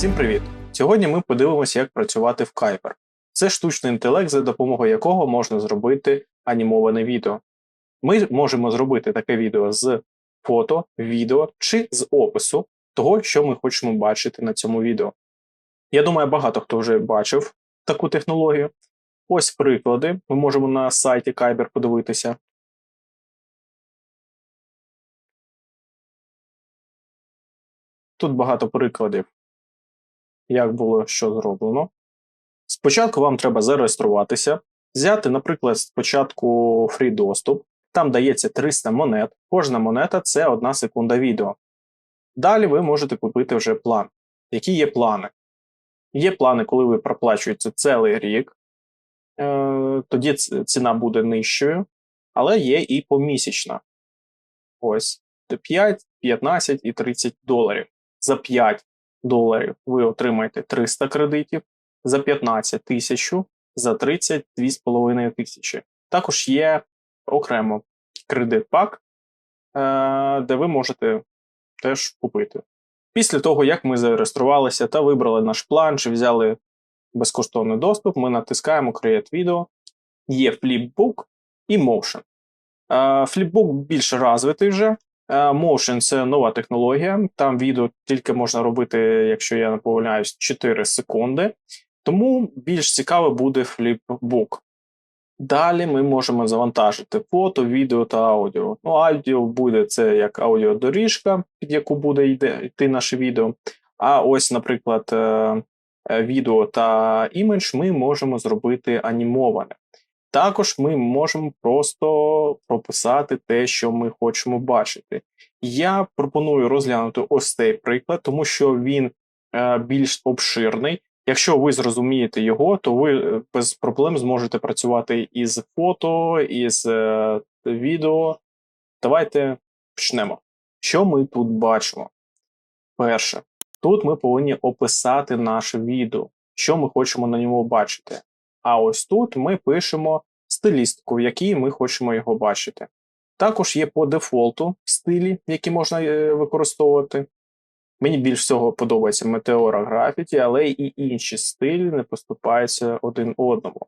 Всім привіт! Сьогодні ми подивимося, як працювати в Kuiper. Це штучний інтелект, за допомогою якого можна зробити анімоване відео. Ми можемо зробити таке відео з фото, відео чи з опису того, що ми хочемо бачити на цьому відео. Я думаю, багато хто вже бачив таку технологію. Ось приклади. Ми можемо на сайті Kyber подивитися. Тут багато прикладів, як було що зроблено. Спочатку вам треба зареєструватися, взяти, наприклад, спочатку фрі доступ. Там дається 300 монет. Кожна монета це 1 секунда відео. Далі ви можете купити вже план. Які є плани? Є плани, коли ви проплачуєте цілий рік, е, тоді ціна буде нижчою, але є і помісячна. Ось 5, 15 і 30 доларів. За 5 доларів ви отримаєте 300 кредитів, за 15 тисячу, за 30 2,5 тисячі. Також є окремо кредит пак, е, де ви можете теж купити. Після того, як ми зареєструвалися та вибрали наш план, чи взяли безкоштовний доступ, ми натискаємо Create Video, є Flipbook і Motion. Е, Flipbook більш розвитий вже. Е, Motion це нова технологія. Там відео тільки можна робити, якщо я не помиляюсь, 4 секунди. Тому більш цікаво буде Flipbook. Далі ми можемо завантажити фото, відео та аудіо. Ну, аудіо буде це як аудіодоріжка, під яку буде йти наше відео. А ось, наприклад, е, е, відео та імідж ми можемо зробити анімоване. Також ми можемо просто прописати те, що ми хочемо бачити. Я пропоную розглянути ось цей приклад, тому що він е, більш обширний. Якщо ви зрозумієте його, то ви е, без проблем зможете працювати із фото, із е, відео. Давайте почнемо. Що ми тут бачимо? Перше, тут ми повинні описати наше відео, що ми хочемо на ньому бачити. А ось тут ми пишемо стилістику, в якій ми хочемо його бачити. Також є по дефолту стилі, які можна е, використовувати. Мені більш всього подобається Meteora Graffiti, але і інші стилі не поступаються один одному.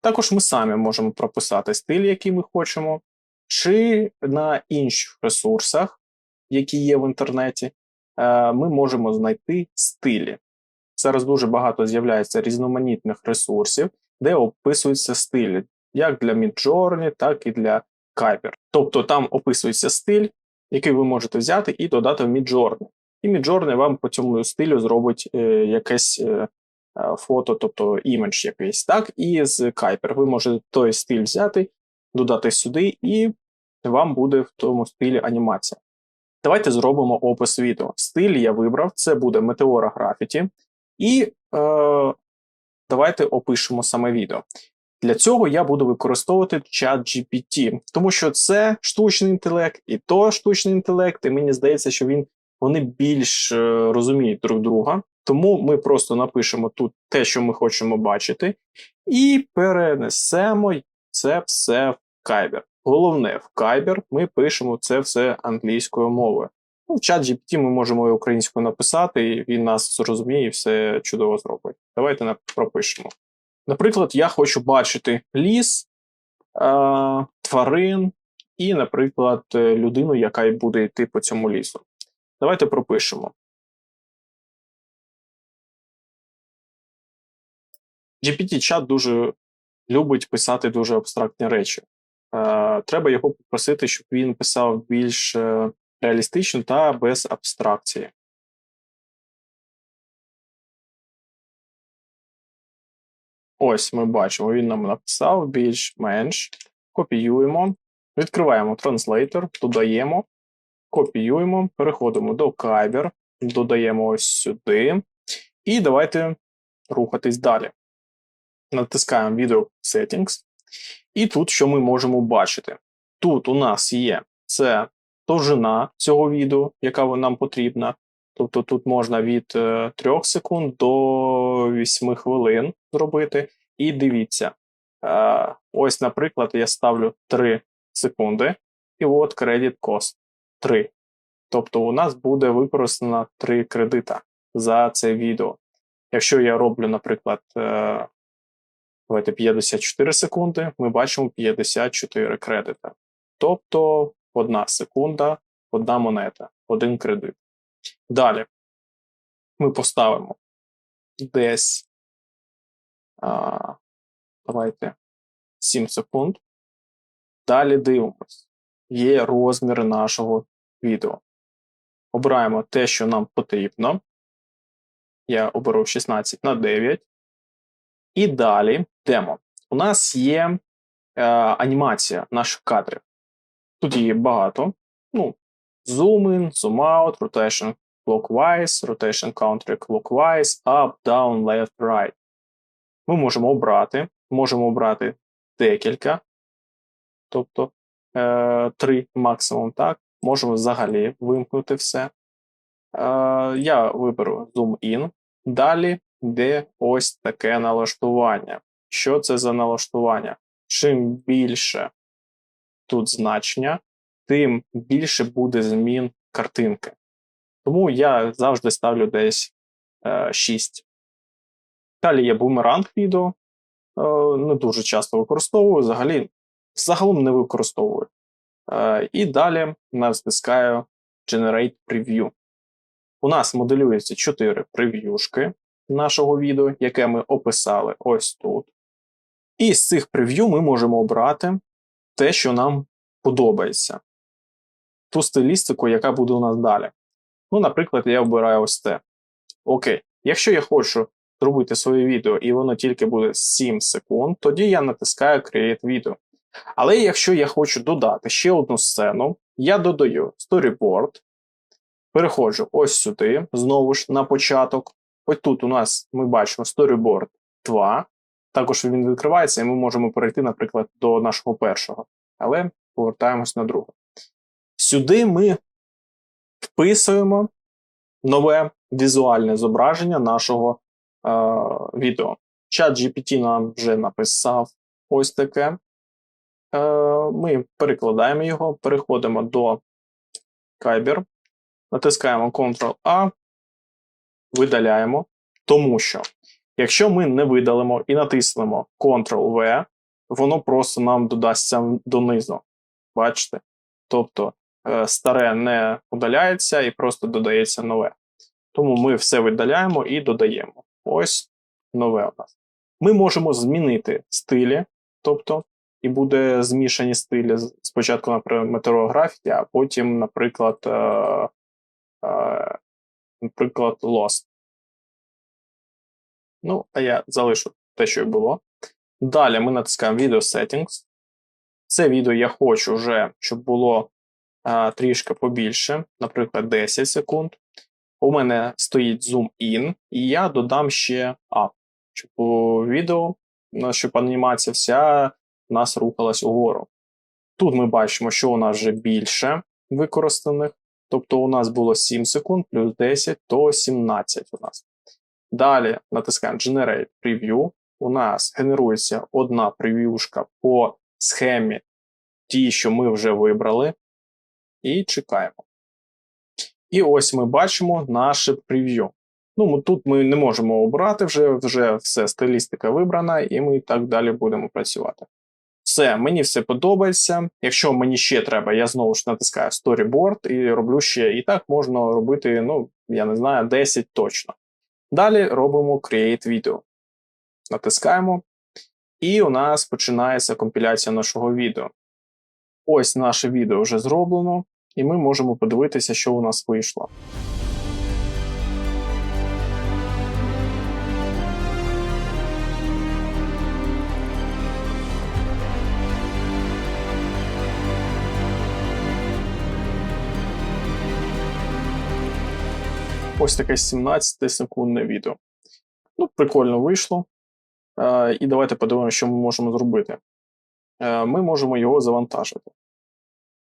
Також ми самі можемо прописати стиль, який ми хочемо, чи на інших ресурсах, які є в інтернеті, е, ми можемо знайти стилі. Зараз дуже багато з'являється різноманітних ресурсів, де описуються стилі, як для Midjourney, так і для Kuiper. Тобто там описується стиль, який ви можете взяти і додати в Midjourney. І Midjourney вам по цьому стилю зробить е, якесь е, е, фото, тобто імідж якийсь. Так, і з Kuiper ви можете той стиль взяти, додати сюди, і вам буде в тому стилі анімація. Давайте зробимо опис відео. Стиль я вибрав, це буде Meteora Graffiti. І е, давайте опишемо саме відео. Для цього я буду використовувати чат GPT, тому що це штучний інтелект, і то штучний інтелект, і мені здається, що він вони більш е, розуміють друг друга. Тому ми просто напишемо тут те, що ми хочемо бачити, і перенесемо це все в Kyber. Головне, в Kyber ми пишемо це все англійською мовою. Ну, в чат GPT ми можемо і українською написати, і він нас зрозуміє і все чудово зробить. Давайте пропишемо. Наприклад, я хочу бачити ліс, тварин і, наприклад, е, людину, яка й буде йти по цьому лісу. Давайте пропишемо. GPT-чат дуже любить писати дуже абстрактні речі. Е, треба його попросити, щоб він писав більш е, реалістично та без абстракції. Ось ми бачимо, він нам написав більш-менш. Копіюємо, відкриваємо транслейтор, додаємо, копіюємо, переходимо до Kyber, додаємо ось сюди. І давайте рухатись далі. Натискаємо Video Settings. І тут що ми можемо бачити? Тут у нас є це довжина цього відео, яка нам потрібна. Тобто тут можна від е, 3 секунд до 8 хвилин зробити. І дивіться, е, ось, наприклад, я ставлю 3 секунди, і от credit cost 3. Тобто у нас буде використано 3 кредита. за це відео. Якщо я роблю, наприклад, е, давайте 54 секунди, ми бачимо 54 кредита. Тобто одна секунда, одна монета, один кредит. Далі ми поставимо десь а, давайте 7 секунд. Далі дивимось. Є розміри нашого відео. Обираємо те, що нам потрібно. Я оберу 16 на 9. І далі демо. У нас є е, анімація наших кадрів. Тут її багато. Ну, Zoom in, zoom out, rotation clockwise, rotation counterclockwise, up, down, left, right. Ми можемо обрати, можемо обрати декілька, тобто е, три максимум, так. Можемо взагалі вимкнути все. Е, я виберу Zoom In. Далі йде ось таке налаштування. Що це за налаштування? Чим більше тут значення, тим більше буде змін картинки. Тому я завжди ставлю десь е, 6. Далі є бумеранг відео. Е, не дуже часто використовую, взагалі загалом не використовую. Е, і далі натискаю Generate Preview. У нас моделюється 4 прев'юшки нашого відео, яке ми описали ось тут. І з цих прев'ю ми можемо обрати те, що нам подобається. Ту стилістику, яка буде у нас далі. Ну, наприклад, я обираю ось те. Окей, якщо я хочу зробити своє відео і воно тільки буде 7 секунд, тоді я натискаю Create Video. Але якщо я хочу додати ще одну сцену, я додаю Storyboard, переходжу ось сюди, знову ж на початок. Ось тут у нас ми бачимо Storyboard 2. Також він відкривається, і ми можемо перейти, наприклад, до нашого першого. Але повертаємось на другу. Сюди ми вписуємо нове візуальне зображення нашого е, відео. Чат GPT нам вже написав ось таке. Е, Ми перекладаємо його, переходимо до Kyber, натискаємо Ctrl-A, видаляємо, тому що якщо ми не видалимо і натиснемо Ctrl-V, воно просто нам додасться донизу. Бачите? Тобто старе не удаляється і просто додається нове. Тому ми все видаляємо і додаємо. Ось нове у нас. Ми можемо змінити стилі, тобто, і буде змішані стилі. Спочатку, наприклад, метеорографія, а потім, наприклад, е, е, наприклад, Lost. Ну, а я залишу те, що і було. Далі ми натискаємо Video Settings. Це відео я хочу вже, щоб було трішки побільше, наприклад, 10 секунд. У мене стоїть Zoom In, і я додам ще Up, щоб у відео, щоб анімація вся у нас рухалась угору. Тут ми бачимо, що у нас вже більше використаних. Тобто у нас було 7 секунд плюс 10, то 17 у нас. Далі натискаємо Generate Preview. У нас генерується одна прев'юшка по схемі, ті, що ми вже вибрали, і чекаємо. І ось ми бачимо наше прев'ю. Ну, Тут ми не можемо обрати, вже вже все, стилістика вибрана, і ми так далі будемо працювати. Все, мені все подобається. Якщо мені ще треба, я знову ж натискаю Storyboard і роблю ще. І так можна робити, ну, я не знаю, 10 точно. Далі робимо Create Video. Натискаємо, і у нас починається компіляція нашого відео. Ось наше відео вже зроблено, і ми можемо подивитися, що у нас вийшло. Ось таке 17-секундне відео. Ну, прикольно вийшло. Е, І давайте подивимося, що ми можемо зробити. Е, Ми можемо його завантажити.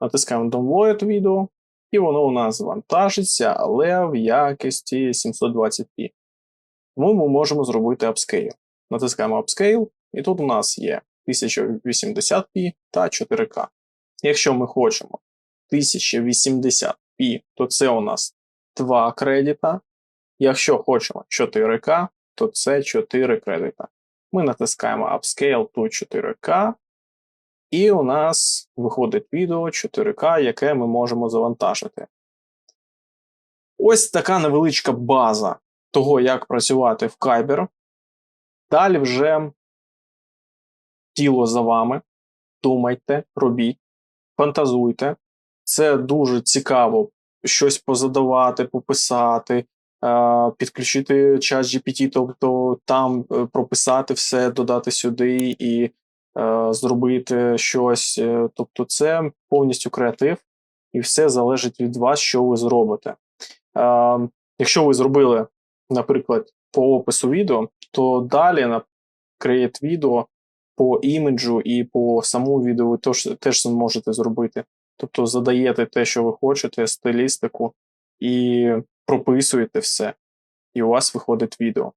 Натискаємо Download відео, і воно у нас завантажиться, але в якості 720p. Тому ми можемо зробити Upscale. Натискаємо Upscale, і тут у нас є 1080p та 4К. Якщо ми хочемо 1080p, то це у нас 2 кредита. Якщо хочемо 4К, то це 4 кредита. Ми натискаємо Upscale to 4K, і у нас виходить відео 4К, яке ми можемо завантажити. Ось така невеличка база того, як працювати в Kyber. Далі вже тіло за вами. Думайте, робіть, фантазуйте. Це дуже цікаво щось позадавати, пописати, е, підключити чат GPT, тобто там е, прописати все, додати сюди і зробити щось. Е, Тобто, це повністю креатив, і все залежить від вас, що ви зробите. Е, Якщо ви зробили, наприклад, по опису відео, то далі на Create відео по іміджу і по самому відео ви теж, теж зможете зробити. Тобто задаєте те, що ви хочете, стилістику, і прописуєте все, і у вас виходить відео.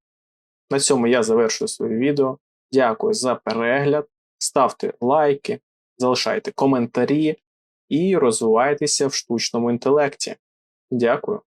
На цьому я завершую своє відео. Дякую за перегляд. Ставте лайки, залишайте коментарі і розвивайтеся в штучному інтелекті. Дякую.